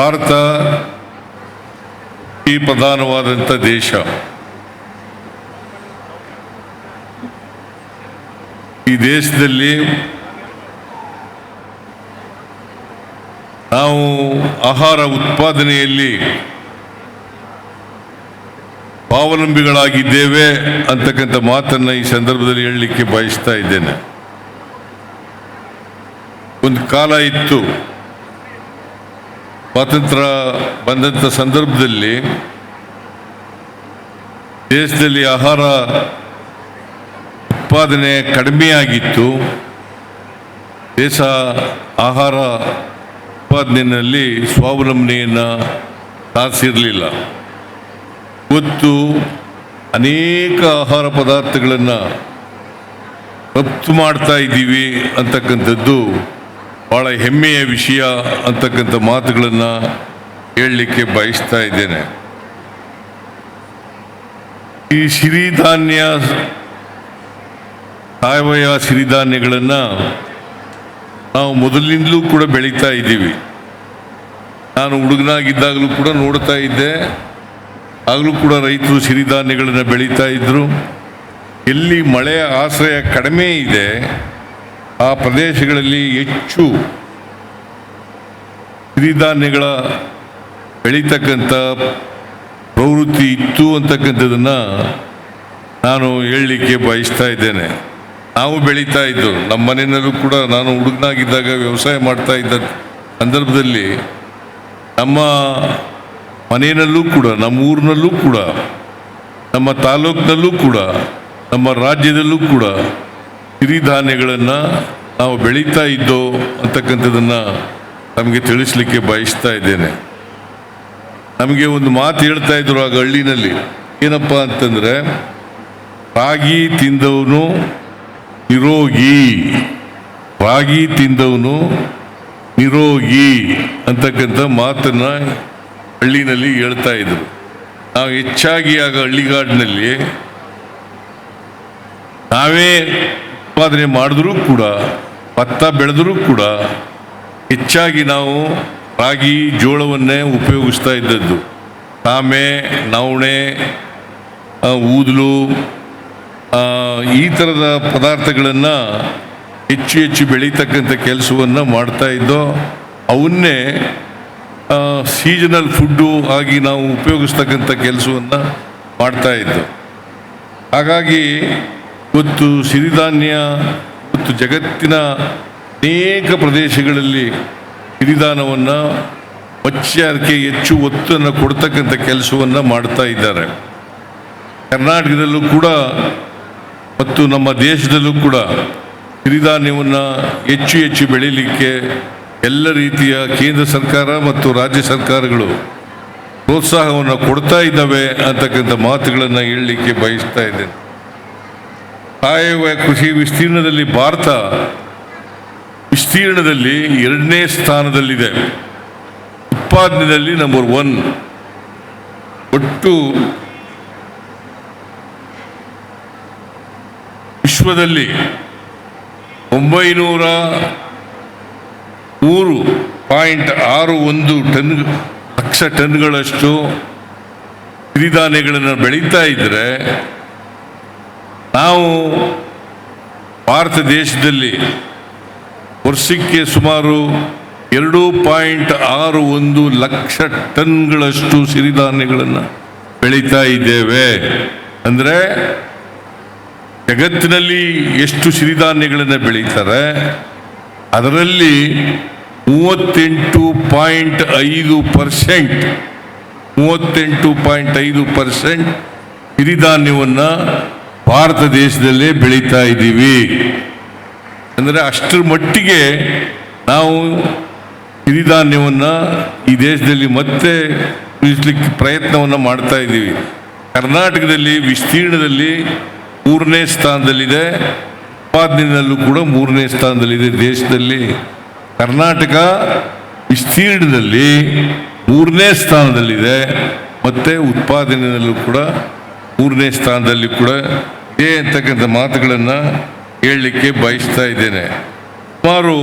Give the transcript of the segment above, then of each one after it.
ಭಾರತ ಈ ಪ್ರಧಾನವಾದಂಥ ದೇಶ. ಈ ದೇಶದಲ್ಲಿ ನಾವು ಆಹಾರ ಉತ್ಪಾದನೆಯಲ್ಲಿ ಸ್ವಾವಲಂಬಿಗಳಾಗಿದ್ದೇವೆ ಅಂತಕ್ಕಂಥ ಮಾತನ್ನು ಈ ಸಂದರ್ಭದಲ್ಲಿ ಹೇಳಲಿಕ್ಕೆ ಬಯಸ್ತಾ ಇದ್ದೇನೆ. ಒಂದು ಕಾಲ ಇತ್ತು ಸ್ವಾತಂತ್ರ್ಯ ಬಂದಂಥ ಸಂದರ್ಭದಲ್ಲಿ ದೇಶದಲ್ಲಿ ಆಹಾರ ಉತ್ಪಾದನೆ ಕಡಿಮೆಯಾಗಿತ್ತು. ದೇಶ ಆಹಾರ ಉತ್ಪಾದನೆಯಲ್ಲಿ ಸ್ವಾವಲಂಬನೆಯನ್ನು ಸಾಧಿಸಿರಲಿಲ್ಲ. ಇವತ್ತು ಅನೇಕ ಆಹಾರ ಪದಾರ್ಥಗಳನ್ನು ರಫ್ತು ಮಾಡ್ತಾ ಇದ್ದೀವಿ ಅಂತಕ್ಕಂಥದ್ದು ಭಾಳ ಹೆಮ್ಮೆಯ ವಿಷಯ ಅಂತಕ್ಕಂಥ ಮಾತುಗಳನ್ನು ಹೇಳಲಿಕ್ಕೆ ಬಯಸ್ತಾ ಇದ್ದೇನೆ. ಈ ಸಿರಿಧಾನ್ಯ ಸಾವಯವ ಸಿರಿಧಾನ್ಯಗಳನ್ನು ನಾವು ಮೊದಲಿನಿಂದಲೂ ಕೂಡ ಬೆಳೀತಾ ಇದ್ದೀವಿ. ನಾನು ಹುಡುಗನಾಗಿದ್ದಾಗಲೂ ಕೂಡ ನೋಡ್ತಾ ಇದ್ದೆ. ಆಗಲೂ ಕೂಡ ರೈತರು ಸಿರಿಧಾನ್ಯಗಳನ್ನು ಬೆಳೀತಾ ಇದ್ದರು ಎಲ್ಲಿ ಮಳೆಯ ಆಶ್ರಯ ಕಡಿಮೆ ಇದೆ ಆ ಪ್ರದೇಶಗಳಲ್ಲಿ ಹೆಚ್ಚು ಸಿರಿಧಾನ್ಯಗಳ ಬೆಳೀತಕ್ಕಂಥ ಪ್ರವೃತ್ತಿ ಇತ್ತು ಅಂತಕ್ಕಂಥದ್ದನ್ನು ನಾನು ಹೇಳಲಿಕ್ಕೆ ಬಯಸ್ತಾ ಇದ್ದೇನೆ. ನಾವು ಬೆಳೀತಾ ಇದ್ದು ನಮ್ಮ ಮನೆಯಲ್ಲೂ ಕೂಡ ನಾನು ಹುಡುಗನಾಗಿದ್ದಾಗ ವ್ಯವಸಾಯ ಮಾಡ್ತಾ ಇದ್ದ ಸಂದರ್ಭದಲ್ಲಿ ನಮ್ಮ ಮನೆಯಲ್ಲೂ ಕೂಡ, ನಮ್ಮ ಊರಿನಲ್ಲೂ ಕೂಡ, ನಮ್ಮ ತಾಲೂಕಿನಲ್ಲೂ ಕೂಡ, ನಮ್ಮ ರಾಜ್ಯದಲ್ಲೂ ಕೂಡ ಸಿರಿಧಾನ್ಯಗಳನ್ನು ನಾವು ಬೆಳೀತಾ ಇದ್ದೋ ಅಂತಕ್ಕಂಥದ್ದನ್ನು ನಮಗೆ ತಿಳಿಸ್ಲಿಕ್ಕೆ ಬಯಸ್ತಾ ಇದ್ದೇನೆ. ನಮಗೆ ಒಂದು ಮಾತು ಹೇಳ್ತಾ ಇದ್ರು ಆಗ ಹಳ್ಳಿನಲ್ಲಿ ಏನಪ್ಪ ಅಂತಂದರೆ, ರಾಗಿ ತಿಂದವನು ನಿರೋಗಿ. ರಾಗಿ ತಿಂದವನು ನಿರೋಗಿ ಅಂತಕ್ಕಂಥ ಮಾತನ್ನು ಹಳ್ಳಿನಲ್ಲಿ ಹೇಳ್ತಾ ಇದ್ರು. ನಾವು ಹೆಚ್ಚಾಗಿ ಆಗ ಹಳ್ಳಿಗಾಡಿನಲ್ಲಿ ನಾವೇ ಉತ್ಪಾದನೆ ಮಾಡಿದ್ರೂ ಕೂಡ, ಭತ್ತ ಬೆಳೆದರೂ ಕೂಡ ಹೆಚ್ಚಾಗಿ ನಾವು ರಾಗಿ, ಜೋಳವನ್ನೇ ಉಪಯೋಗಿಸ್ತಾ ಇದ್ದದ್ದು. ಸಾಮೆ ನವಣೆ ಊದಲು ಈ ಥರದ ಪದಾರ್ಥಗಳನ್ನು ಹೆಚ್ಚು ಹೆಚ್ಚು ಬೆಳೀತಕ್ಕಂಥ ಕೆಲಸವನ್ನು ಮಾಡ್ತಾ ಇದ್ದೋ, ಅವನ್ನೇ ಸೀಸನಲ್ ಫುಡ್ಡು ಆಗಿ ನಾವು ಉಪಯೋಗಿಸ್ತಕ್ಕಂಥ ಕೆಲಸವನ್ನು ಮಾಡ್ತಾ ಇದ್ದೋ. ಹಾಗಾಗಿ ಇವತ್ತು ಸಿರಿಧಾನ್ಯ ಮತ್ತು ಜಗತ್ತಿನ ಅನೇಕ ಪ್ರದೇಶಗಳಲ್ಲಿ ಸಿರಿಧಾನವನ್ನು ಮತ್ಸ್ಯಕ್ಕೆ ಹೆಚ್ಚು ಒತ್ತನ್ನು ಕೊಡ್ತಕ್ಕಂಥ ಕೆಲಸವನ್ನು ಮಾಡ್ತಾ ಇದ್ದಾರೆ. ಕರ್ನಾಟಕದಲ್ಲೂ ಕೂಡ ಮತ್ತು ನಮ್ಮ ದೇಶದಲ್ಲೂ ಕೂಡ ಸಿರಿಧಾನ್ಯವನ್ನು ಹೆಚ್ಚು ಹೆಚ್ಚು ಬೆಳೀಲಿಕ್ಕೆ ಎಲ್ಲ ರೀತಿಯ ಕೇಂದ್ರ ಸರ್ಕಾರ ಮತ್ತು ರಾಜ್ಯ ಸರ್ಕಾರಗಳು ಪ್ರೋತ್ಸಾಹವನ್ನು ಕೊಡ್ತಾ ಇದ್ದಾವೆ ಅಂತಕ್ಕಂಥ ಮಾತುಗಳನ್ನು ಹೇಳಲಿಕ್ಕೆ ಬಯಸ್ತಾ ಇದ್ದೇನೆ. ಸಾವಯವ ಕೃಷಿ ವಿಸ್ತೀರ್ಣದಲ್ಲಿ ಭಾರತ ವಿಸ್ತೀರ್ಣದಲ್ಲಿ ಎರಡನೇ ಸ್ಥಾನದಲ್ಲಿದೆ. ಉತ್ಪಾದನೆಯಲ್ಲಿ ನಂಬರ್ ಒನ್ ಒಟ್ಟು ವಿಶ್ವದಲ್ಲಿ ಒಂಬೈನೂರ ಮೂರು ಪಾಯಿಂಟ್ ಆರು ಒಂದು ಟನ್, ಲಕ್ಷ ಟನ್ಗಳಷ್ಟು ಸಿರಿಧಾನ್ಯಗಳನ್ನು ಬೆಳೀತಾ ಇದ್ದರೆ ನಾವು ಭಾರತ ದೇಶದಲ್ಲಿ ವರ್ಷಕ್ಕೆ ಸುಮಾರು ಎರಡು ಪಾಯಿಂಟ್ ಆರು ಒಂದು ಲಕ್ಷ ಟನ್ಗಳಷ್ಟು ಸಿರಿಧಾನ್ಯಗಳನ್ನು ಬೆಳೀತಾ ಇದ್ದೇವೆ. ಅಂದರೆ ಜಗತ್ತಿನಲ್ಲಿ ಎಷ್ಟು ಸಿರಿಧಾನ್ಯಗಳನ್ನು ಬೆಳೀತಾರೆ, ಅದರಲ್ಲಿ ಮೂವತ್ತೆಂಟು ಪಾಯಿಂಟ್ ಐದು ಪರ್ಸೆಂಟ್, ಮೂವತ್ತೆಂಟು ಪಾಯಿಂಟ್ ಐದು ಪರ್ಸೆಂಟ್ ಸಿರಿಧಾನ್ಯವನ್ನು ಭಾರತ ದೇಶದಲ್ಲೇ ಬೆಳೀತಾ ಇದ್ದೀವಿ. ಅಂದರೆ ಅಷ್ಟರ ಮಟ್ಟಿಗೆ ನಾವು ಸಿರಿಧಾನ್ಯವನ್ನು ಈ ದೇಶದಲ್ಲಿ ಮತ್ತೆ ಉಳಿಸ್ಲಿಕ್ಕೆ ಪ್ರಯತ್ನವನ್ನು ಮಾಡ್ತಾ ಇದ್ದೀವಿ. ಕರ್ನಾಟಕದಲ್ಲಿ, ವಿಸ್ತೀರ್ಣದಲ್ಲಿ ಮೂರನೇ ಸ್ಥಾನದಲ್ಲಿದೆ. ಉತ್ಪಾದನೆಯಲ್ಲೂ ಕೂಡ ಮೂರನೇ ಸ್ಥಾನದಲ್ಲಿದೆ ದೇಶದಲ್ಲಿ. ಕರ್ನಾಟಕ ವಿಸ್ತೀರ್ಣದಲ್ಲಿ ಮೂರನೇ ಸ್ಥಾನದಲ್ಲಿದೆ. ಮತ್ತು ಉತ್ಪಾದನೆಯಲ್ಲೂ ಕೂಡ ಮೂರನೇ ಸ್ಥಾನದಲ್ಲಿ ಕೂಡ ಇದೆ ಅಂತಕ್ಕಂಥ ಮಾತುಗಳನ್ನು ಹೇಳಲಿಕ್ಕೆ ಬಯಸ್ತಾ ಇದ್ದೇನೆ. ಸುಮಾರು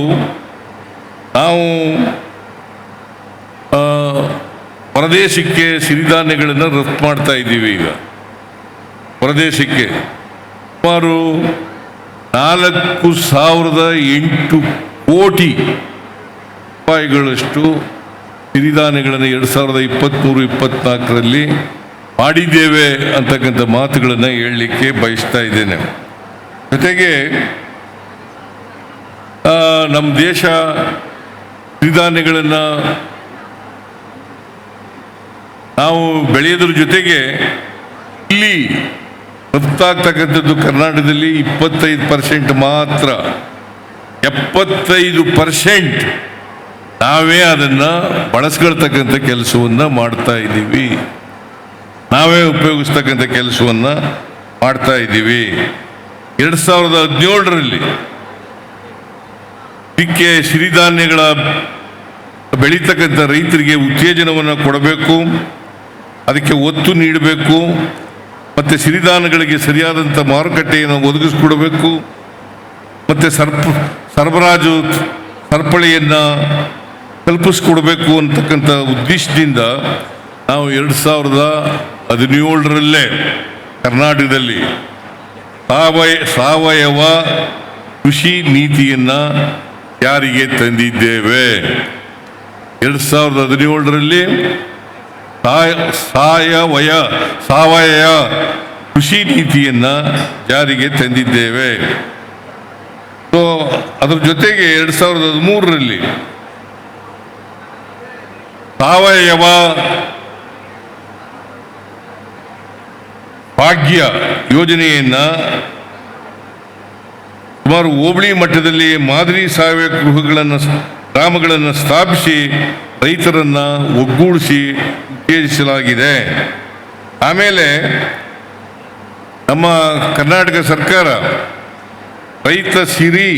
ನಾವು ಆ, ಹೊರದೇಶಕ್ಕೆ ಸಿರಿಧಾನ್ಯಗಳನ್ನು ರಫ್ತು ಮಾಡ್ತಾ ಇದ್ದೀವಿ ಈಗ. ಹೊರದೇಶಕ್ಕೆ ಸುಮಾರು ನಾಲ್ಕು ಸಾವಿರದ ಎಂಟು ಕೋಟಿ ರೂಪಾಯಿಗಳಷ್ಟು ಸಿರಿಧಾನ್ಯಗಳನ್ನು ಎರಡು ಸಾವಿರದ ಇಪ್ಪತ್ತ್ಮೂರು ಇಪ್ಪತ್ತ್ನಾಲ್ಕರಲ್ಲಿ ಮಾಡಿದ್ದೇವೆ ಅಂತಕ್ಕಂಥ ಮಾತುಗಳನ್ನು ಹೇಳಲಿಕ್ಕೆ ಬಯಸ್ತಾ ಇದ್ದೇನೆ. ಜೊತೆಗೆ ನಮ್ಮ ದೇಶ ಸಿರಿಧಾನ್ಯಗಳನ್ನು ನಾವು ಬೆಳೆಯೋದ್ರ ಜೊತೆಗೆ ಇಲ್ಲಿ ರಫ್ತಾಗ್ತಕ್ಕಂಥದ್ದು ಕರ್ನಾಟಕದಲ್ಲಿ ಇಪ್ಪತ್ತೈದು ಪರ್ಸೆಂಟ್ ಮಾತ್ರ. ಎಪ್ಪತ್ತೈದು ಪರ್ಸೆಂಟ್ ನಾವೇ ಅದನ್ನು ಬಳಸ್ಕೊಳ್ತಕ್ಕಂಥ ಕೆಲಸವನ್ನು ಮಾಡ್ತಾ ಇದ್ದೀವಿ. ನಾವೇ ಉಪಯೋಗಿಸ್ತಕ್ಕಂಥ ಕೆಲಸವನ್ನು ಮಾಡ್ತಾ ಇದ್ದೀವಿ. ಎರಡು ಸಾವಿರದ ಹದಿನೇಳರಲ್ಲಿ ಪಿಕ್ಕೆ ಸಿರಿಧಾನ್ಯಗಳ ಬೆಳೀತಕ್ಕಂಥ ರೈತರಿಗೆ ಉತ್ತೇಜನವನ್ನು ಕೊಡಬೇಕು, ಅದಕ್ಕೆ ಒತ್ತು ನೀಡಬೇಕು, ಮತ್ತು ಸಿರಿಧಾನ್ಯಗಳಿಗೆ ಸರಿಯಾದಂಥ ಮಾರುಕಟ್ಟೆಯನ್ನು ಒದಗಿಸ್ಕೊಡಬೇಕು, ಮತ್ತು ಸರ್ಪ, ಸರಬರಾಜು ಸರಪಳಿಯನ್ನು ಕಲ್ಪಿಸ್ಕೊಡ್ಬೇಕು ಅಂತಕ್ಕಂಥ ಉದ್ದೇಶದಿಂದ ನಾವು ಎರಡು ಸಾವಿರದ ಹದಿನೇಳರಲ್ಲೇ ಕರ್ನಾಟಕದಲ್ಲಿ ಸಾವಯ ಸಾವಯವ ಕೃಷಿ ನೀತಿಯನ್ನು ಯಾರಿಗೆ ತಂದಿದ್ದೇವೆ. ಎರಡು ಸಾವಿರದ ಹದಿನೇಳರಲ್ಲಿ ಸಾಯ, ಸಾಯವಯ, ಸಾವಯವ ಕೃಷಿ ನೀತಿಯನ್ನು ಜಾರಿಗೆ ತಂದಿದ್ದೇವೆ. ಸೊ, ಅದರ ಜೊತೆಗೆ ಎರಡು ಸಾವಿರದ ಹದಿಮೂರರಲ್ಲಿ ಸಾವಯವ ಭಾಗ್ಯ ಯೋಜನೆಯನ್ನು ಸುಮಾರು ಹೋಬಳಿ ಮಟ್ಟದಲ್ಲಿ ಮಾದರಿ ಸಾವಯವ ಗೃಹಗಳನ್ನು ಗ್ರಾಮಗಳನ್ನು ಸ್ಥಾಪಿಸಿ ರೈತರನ್ನು ಒಗ್ಗೂಡಿಸಿ ಉತ್ತೇಜಿಸಲಾಗಿದೆ. ಆಮೇಲೆ ನಮ್ಮ ಕರ್ನಾಟಕ ಸರ್ಕಾರ ರೈತ ಸಿರಿ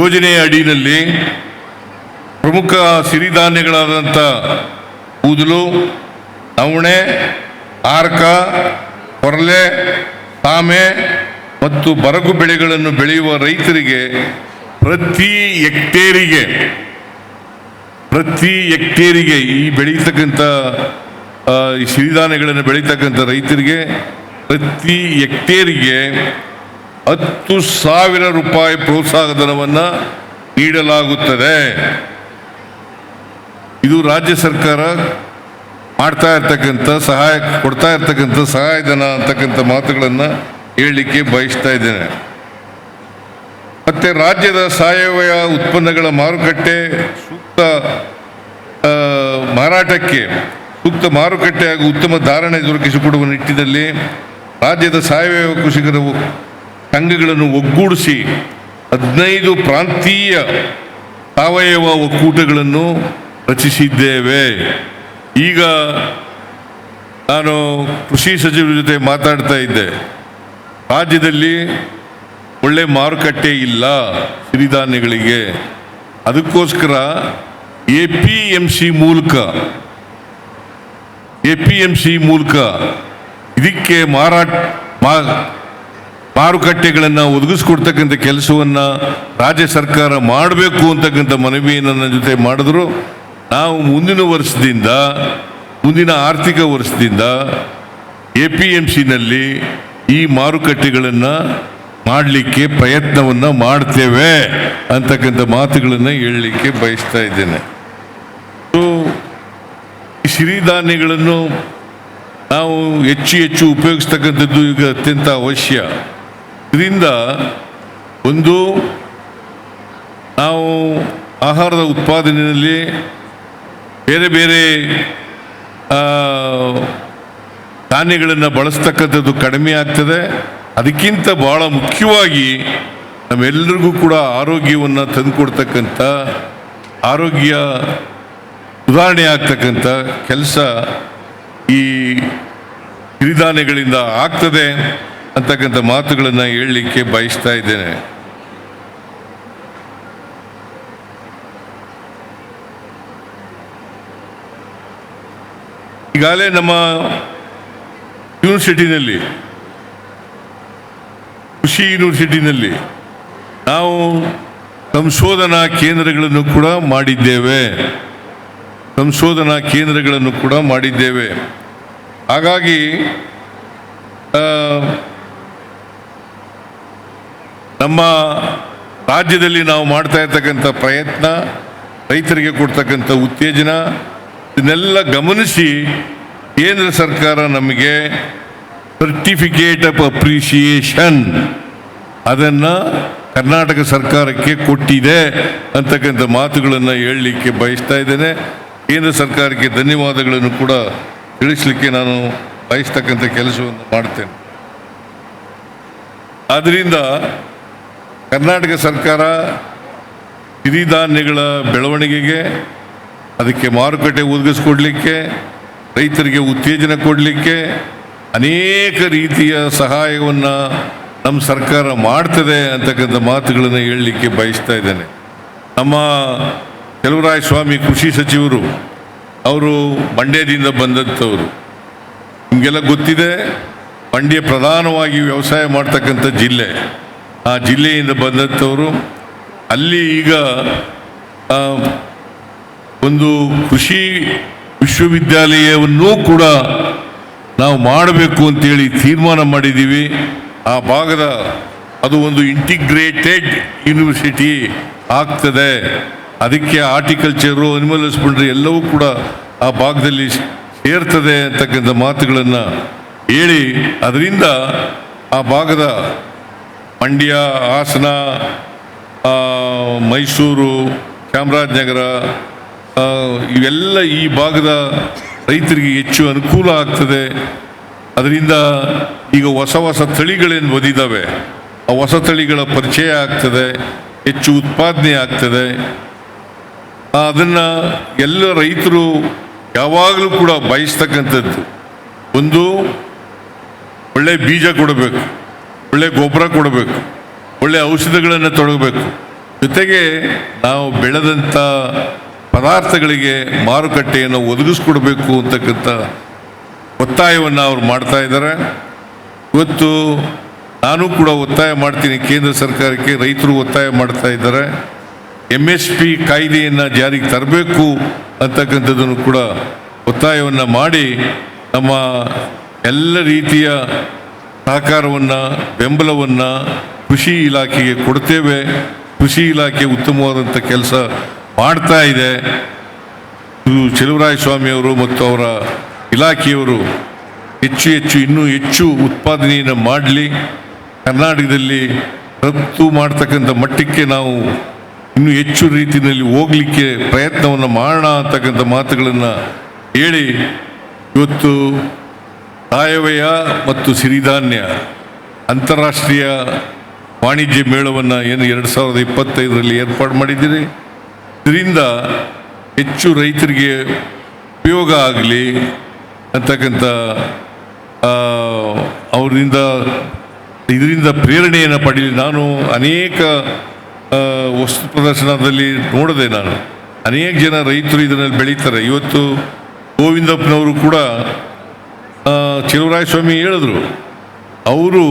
ಯೋಜನೆಯ ಅಡಿಯಲ್ಲಿ ಪ್ರಮುಖ ಸಿರಿಧಾನ್ಯಗಳಾದಂಥ ಕೂದಲು, ನವಣೆ ಆರ್ಕ ಕೊರಲೆ ತಾಮೆ ಮತ್ತು ಬರಗು ಬೆಳೆಗಳನ್ನು ಬೆಳೆಯುವ ರೈತರಿಗೆ ಪ್ರತಿ ಹೆಕ್ಟೇರಿಗೆ ಪ್ರತಿ ಹೆಕ್ಟೇರಿಗೆ ಈ ಬೆಳೀತಕ್ಕಂಥ ಸಿರಿಧಾನ್ಯಗಳನ್ನು ಬೆಳೀತಕ್ಕಂಥ ರೈತರಿಗೆ ಪ್ರತಿ ಹೆಕ್ಟೇರಿಗೆ ಹತ್ತು ಸಾವಿರ ರೂಪಾಯಿ ಪ್ರೋತ್ಸಾಹ ಧನವನ್ನು ನೀಡಲಾಗುತ್ತದೆ. ಇದು ರಾಜ್ಯ ಸರ್ಕಾರ ಮಾಡ್ತಾ ಇರ್ತಕ್ಕಂಥ ಸಹಾಯ, ಕೊಡ್ತಾ ಇರ್ತಕ್ಕಂಥ ಸಹಾಯಧನ ಅಂತಕ್ಕಂಥ ಮಾತುಗಳನ್ನು ಹೇಳಲಿಕ್ಕೆ ಬಯಸ್ತಾ ಇದ್ದೇನೆ. ಮತ್ತೆ ರಾಜ್ಯದ ಸಾವಯವ ಉತ್ಪನ್ನಗಳ ಮಾರುಕಟ್ಟೆ ಸೂಕ್ತ ಮಾರಾಟಕ್ಕೆ ಸೂಕ್ತ ಮಾರುಕಟ್ಟೆ ಹಾಗೂ ಉತ್ತಮ ಧಾರಣೆ ದೊರಕಿಸಿಕೊಡುವ ನಿಟ್ಟಿನಲ್ಲಿ ರಾಜ್ಯದ ಸಾವಯವ ಕೃಷಿಕರ ಸಂಘಗಳನ್ನು ಒಗ್ಗೂಡಿಸಿ ಹದಿನೈದು ಪ್ರಾಂತೀಯ ಸಾವಯವ ಒಕ್ಕೂಟಗಳನ್ನು ರಚಿಸಿದ್ದೇವೆ. ಈಗ ನಾನು ಕೃಷಿ ಸಚಿವರ ಜೊತೆ ಮಾತಾಡ್ತಾ ಇದ್ದೆ. ರಾಜ್ಯದಲ್ಲಿ ಒಳ್ಳೆ ಮಾರುಕಟ್ಟೆ ಇಲ್ಲ ಸಿರಿಧಾನ್ಯಗಳಿಗೆ. ಅದಕ್ಕೋಸ್ಕರ ಎ ಪಿ ಎಂ ಸಿ ಮೂಲಕ, ಎ ಪಿ ಎಂ ಸಿ ಮೂಲಕ ಇದಕ್ಕೆ ಮಾರಾಟ ಮಾರುಕಟ್ಟೆಗಳನ್ನು ಒದಗಿಸ್ಕೊಡ್ತಕ್ಕಂಥ ಕೆಲಸವನ್ನು ರಾಜ್ಯ ಸರ್ಕಾರ ಮಾಡಬೇಕು ಅಂತಕ್ಕಂಥ ಮನವಿಯನ್ನು ನನ್ನ ಜೊತೆ ಮಾಡಿದ್ರು. ನಾವು ಮುಂದಿನ ವರ್ಷದಿಂದ, ಮುಂದಿನ ಆರ್ಥಿಕ ವರ್ಷದಿಂದ ಎ ಪಿ ಎಂ ಸಿನಲ್ಲಿ ಈ ಮಾರುಕಟ್ಟೆಗಳನ್ನು ಮಾಡಲಿಕ್ಕೆ ಪ್ರಯತ್ನವನ್ನು ಮಾಡ್ತೇವೆ ಅಂತಕ್ಕಂಥ ಮಾತುಗಳನ್ನು ಹೇಳಲಿಕ್ಕೆ ಬಯಸ್ತಾ ಇದ್ದೇನೆ. ಈ ಸಿರಿಧಾನ್ಯಗಳನ್ನು ನಾವು ಹೆಚ್ಚು ಹೆಚ್ಚು ಉಪಯೋಗಿಸ್ತಕ್ಕಂಥದ್ದು ಈಗ ಅತ್ಯಂತ ಅವಶ್ಯ. ಇದರಿಂದ ಒಂದು, ನಾವು ಆಹಾರದ ಉತ್ಪಾದನೆಯಲ್ಲಿ ಬೇರೆ ಬೇರೆ ಧಾನ್ಯಗಳನ್ನು ಬಳಸ್ತಕ್ಕಂಥದ್ದು ಕಡಿಮೆ ಆಗ್ತದೆ. ಅದಕ್ಕಿಂತ ಬಹಳ ಮುಖ್ಯವಾಗಿ ನಮ್ಮೆಲ್ಲರಿಗೂ ಕೂಡ ಆರೋಗ್ಯವನ್ನು ತಂದುಕೊಡ್ತಕ್ಕಂಥ, ಆರೋಗ್ಯ ಸುಧಾರಣೆ ಆಗ್ತಕ್ಕಂಥ ಕೆಲಸ ಈ ಸಿರಿಧಾನ್ಯಗಳಿಂದ ಆಗ್ತದೆ ಅಂತಕ್ಕಂಥ ಮಾತುಗಳನ್ನು ಹೇಳಲಿಕ್ಕೆ ಬಯಸ್ತಾ ಇದ್ದೇನೆ. ಈಗಾಗಲೇ ನಮ್ಮ ಯೂನಿವರ್ಸಿಟಿನಲ್ಲಿ ಕೃಷಿ ಯೂನಿವರ್ಸಿಟಿನಲ್ಲಿ ನಾವು ಸಂಶೋಧನಾ ಕೇಂದ್ರಗಳನ್ನು ಕೂಡ ಮಾಡಿದ್ದೇವೆ. ಸಂಶೋಧನಾ ಕೇಂದ್ರಗಳನ್ನು ಕೂಡ ಮಾಡಿದ್ದೇವೆ. ಹಾಗಾಗಿ ನಮ್ಮ ರಾಜ್ಯದಲ್ಲಿ ನಾವು ಮಾಡ್ತಾ ಇರ್ತಕ್ಕಂಥ ಪ್ರಯತ್ನ, ರೈತರಿಗೆ ಕೊಡ್ತಕ್ಕಂಥ ಉತ್ತೇಜನ ಇದನ್ನೆಲ್ಲ ಗಮನಿಸಿ ಕೇಂದ್ರ ಸರ್ಕಾರ ನಮಗೆ ಸರ್ಟಿಫಿಕೇಟ್ ಆಫ್ ಅಪ್ರಿಸಿಯೇಷನ್ ಅದನ್ನು ಕರ್ನಾಟಕ ಸರ್ಕಾರಕ್ಕೆ ಕೊಟ್ಟಿದೆ ಅಂತಕ್ಕಂಥ ಮಾತುಗಳನ್ನು ಹೇಳಲಿಕ್ಕೆ ಬಯಸ್ತಾ ಇದ್ದೇನೆ. ಕೇಂದ್ರ ಸರ್ಕಾರಕ್ಕೆ ಧನ್ಯವಾದಗಳನ್ನು ಕೂಡ ತಿಳಿಸಲಿಕ್ಕೆ ನಾನು ಬಯಸ್ತಕ್ಕಂಥ ಕೆಲಸವನ್ನು ಮಾಡ್ತೇನೆ. ಆದ್ದರಿಂದ ಕರ್ನಾಟಕ ಸರ್ಕಾರ ಸಿರಿಧಾನ್ಯಗಳ ಬೆಳವಣಿಗೆಗೆ ಅದಕ್ಕೆ ಮಾರುಕಟ್ಟೆ ಒದಗಿಸ್ಕೊಡ್ಲಿಕ್ಕೆ, ರೈತರಿಗೆ ಉತ್ತೇಜನ ಕೊಡಲಿಕ್ಕೆ ಅನೇಕ ರೀತಿಯ ಸಹಾಯವನ್ನು ನಮ್ಮ ಸರ್ಕಾರ ಮಾಡ್ತದೆ ಅಂತಕ್ಕಂಥ ಮಾತುಗಳನ್ನು ಹೇಳಲಿಕ್ಕೆ ಬಯಸ್ತಾ ಇದ್ದೇನೆ. ನಮ್ಮ ಕೆಲವರಾಯ ಸ್ವಾಮಿ ಕೃಷಿ ಸಚಿವರು, ಅವರು ಮಂಡ್ಯದಿಂದ ಬಂದಂಥವರು. ನಿಮಗೆಲ್ಲ ಗೊತ್ತಿದೆ, ಮಂಡ್ಯ ಪ್ರಧಾನವಾಗಿ ವ್ಯವಸಾಯ ಮಾಡ್ತಕ್ಕಂಥ ಜಿಲ್ಲೆ. ಆ ಜಿಲ್ಲೆಯಿಂದ ಬಂದಂಥವರು. ಅಲ್ಲಿ ಈಗ ಒಂದು ಕೃಷಿ ವಿಶ್ವವಿದ್ಯಾಲಯವನ್ನೂ ಕೂಡ ನಾವು ಮಾಡಬೇಕು ಅಂತೇಳಿ ತೀರ್ಮಾನ ಮಾಡಿದ್ದೀವಿ. ಆ ಭಾಗದ ಅದು ಒಂದು ಇಂಟಿಗ್ರೇಟೆಡ್ ಯೂನಿವರ್ಸಿಟಿ ಆಗ್ತದೆ. ಅದಕ್ಕೆ ಆರ್ಟಿಕಲ್ಚರು ಅನಿಮಲ್ ಹಸ್ಬೆಂಡ್ರಿ ಎಲ್ಲವೂ ಕೂಡ ಆ ಭಾಗದಲ್ಲಿ ಸೇರ್ತದೆ ಅಂತಕ್ಕಂಥ ಮಾತುಗಳನ್ನು ಹೇಳಿ, ಅದರಿಂದ ಆ ಭಾಗದ ಮಂಡ್ಯ, ಹಾಸನ ಮೈಸೂರು, ಚಾಮರಾಜನಗರ ಇವೆಲ್ಲ ಈ ಭಾಗದ ರೈತರಿಗೆ ಹೆಚ್ಚು ಅನುಕೂಲ ಆಗ್ತದೆ. ಅದರಿಂದ ಈಗ ಹೊಸ ಹೊಸ ತಳಿಗಳೇನು ಬಂದಿದ್ದಾವೆ ಆ ಹೊಸ ತಳಿಗಳ ಪರಿಚಯ ಆಗ್ತದೆ, ಹೆಚ್ಚು ಉತ್ಪಾದನೆ ಆಗ್ತದೆ. ಅದನ್ನು ಎಲ್ಲ ರೈತರು ಯಾವಾಗಲೂ ಕೂಡ ಬಯಸ್ತಕ್ಕಂಥದ್ದು. ಒಂದು, ಒಳ್ಳೆ ಬೀಜ ಕೊಡಬೇಕು, ಒಳ್ಳೆ ಗೊಬ್ಬರ ಕೊಡಬೇಕು, ಒಳ್ಳೆ ಔಷಧಗಳನ್ನು ತೊಡಗಬೇಕು. ಜೊತೆಗೆ ನಾವು ಬೆಳೆದಂಥ ಪದಾರ್ಥಗಳಿಗೆ ಮಾರುಕಟ್ಟೆಯನ್ನು ಒದಗಿಸ್ಕೊಡ್ಬೇಕು ಅಂತಕ್ಕಂಥ ಒತ್ತಾಯವನ್ನು ಅವರು ಮಾಡ್ತಾ ಇದ್ದಾರೆ. ಇವತ್ತು ನಾನು ಕೂಡ ಒತ್ತಾಯ ಮಾಡ್ತೀನಿ. ಕೇಂದ್ರ ಸರ್ಕಾರಕ್ಕೆ ರೈತರು ಒತ್ತಾಯ ಮಾಡ್ತಾ ಇದ್ದಾರೆ. ಎಂ ಎಸ್ ಪಿ ಕಾಯ್ದೆಯನ್ನು ಜಾರಿಗೆ ತರಬೇಕು ಅಂತಕ್ಕಂಥದ್ದನ್ನು ಕೂಡ ಒತ್ತಾಯವನ್ನು ಮಾಡಿ ನಮ್ಮ ಎಲ್ಲ ರೀತಿಯ ಸಹಕಾರವನ್ನು, ಬೆಂಬಲವನ್ನು ಕೃಷಿ ಇಲಾಖೆಗೆ ಕೊಡ್ತೇವೆ. ಕೃಷಿ ಇಲಾಖೆ ಉತ್ತಮವಾದಂಥ ಕೆಲಸ ಮಾಡ್ತಾ ಇದೆ. ಇದು ಚೆಲುವರಾಯ ಸ್ವಾಮಿಯವರು ಮತ್ತು ಅವರ ಇಲಾಖೆಯವರು ಹೆಚ್ಚು ಹೆಚ್ಚು ಇನ್ನೂ ಹೆಚ್ಚು ಉತ್ಪಾದನೆಯನ್ನು ಮಾಡಲಿ. ಕರ್ನಾಟಕದಲ್ಲಿ ರಫ್ತು ಮಾಡ್ತಕ್ಕಂಥ ಮಟ್ಟಕ್ಕೆ ನಾವು ಇನ್ನೂ ಹೆಚ್ಚು ರೀತಿಯಲ್ಲಿ ಹೋಗಲಿಕ್ಕೆ ಪ್ರಯತ್ನವನ್ನು ಮಾಡೋಣ ಅಂತಕ್ಕಂಥ ಮಾತುಗಳನ್ನು ಹೇಳಿ. ಇವತ್ತು ಸಾಯವಯ ಮತ್ತು ಸಿರಿಧಾನ್ಯ ಅಂತಾರಾಷ್ಟ್ರೀಯ ವಾಣಿಜ್ಯ ಮೇಳವನ್ನು ಏನು ಎರಡು ಸಾವಿರದ ಇಪ್ಪತ್ತೈದರಲ್ಲಿ ಏರ್ಪಾಡು ಮಾಡಿದ್ದೀರಿ? ಇದರಿಂದ ಹೆಚ್ಚು ರೈತರಿಗೆ ಉಪಯೋಗ ಆಗಲಿ ಅಂತಕ್ಕಂಥ ಅವರಿಂದ, ಇದರಿಂದ ಪ್ರೇರಣೆಯನ್ನು ಪಡೀಲಿ. ನಾನು ಅನೇಕ ವಸ್ತು ಪ್ರದರ್ಶನದಲ್ಲಿ ನೋಡಿದೆ ನಾನು. ಅನೇಕ ಜನ ರೈತರು ಇದರಲ್ಲಿ ಬೆಳೀತಾರೆ. ಇವತ್ತು ಗೋವಿಂದಪ್ಪನವರು ಕೂಡ ಸ್ವಾಮಿ ಹೇಳಿದ್ರು. ಅವರು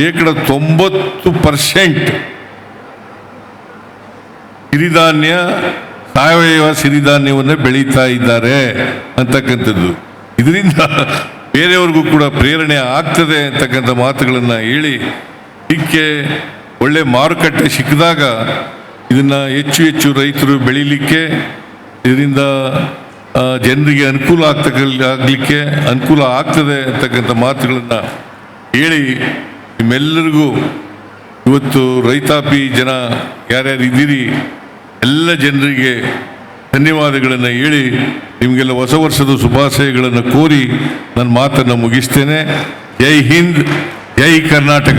ಶೇಕಡ ತೊಂಬತ್ತು ಪರ್ಸೆಂಟ್ ಸಿರಿಧಾನ್ಯ, ಸಾವಯವ ಸಿರಿಧಾನ್ಯವನ್ನು ಬೆಳೀತಾ ಇದ್ದಾರೆ ಅಂತಕ್ಕಂಥದ್ದು. ಇದರಿಂದ ಬೇರೆಯವ್ರಿಗೂ ಕೂಡ ಪ್ರೇರಣೆ ಆಗ್ತದೆ ಅಂತಕ್ಕಂಥ ಮಾತುಗಳನ್ನು ಹೇಳಿ, ಇದಕ್ಕೆ ಒಳ್ಳೆ ಮಾರುಕಟ್ಟೆ ಸಿಕ್ಕಿದಾಗ ಇದನ್ನು ಹೆಚ್ಚು ಹೆಚ್ಚು ರೈತರು ಬೆಳೀಲಿಕ್ಕೆ, ಇದರಿಂದ ಜನರಿಗೆ ಅನುಕೂಲ ಆಗ್ತಕ್ಕ ಆಗಲಿಕ್ಕೆ ಅನುಕೂಲ ಆಗ್ತದೆ ಅಂತಕ್ಕಂಥ ಮಾತುಗಳನ್ನು ಹೇಳಿ ನಿಮ್ಮೆಲ್ಲರಿಗೂ ಇವತ್ತು ರೈತಾಪಿ ಜನ ಯಾರ್ಯಾರು ಇದ್ದೀರಿ, ಎಲ್ಲ ಜನರಿಗೆ ಧನ್ಯವಾದಗಳನ್ನು ಹೇಳಿ ನಿಮಗೆಲ್ಲ ಹೊಸ ವರ್ಷದ ಶುಭಾಶಯಗಳನ್ನು ಕೋರಿ ನನ್ನ ಮಾತನ್ನು ಮುಗಿಸ್ತೇನೆ. ಜೈ ಹಿಂದ್, ಜೈ ಕರ್ನಾಟಕ.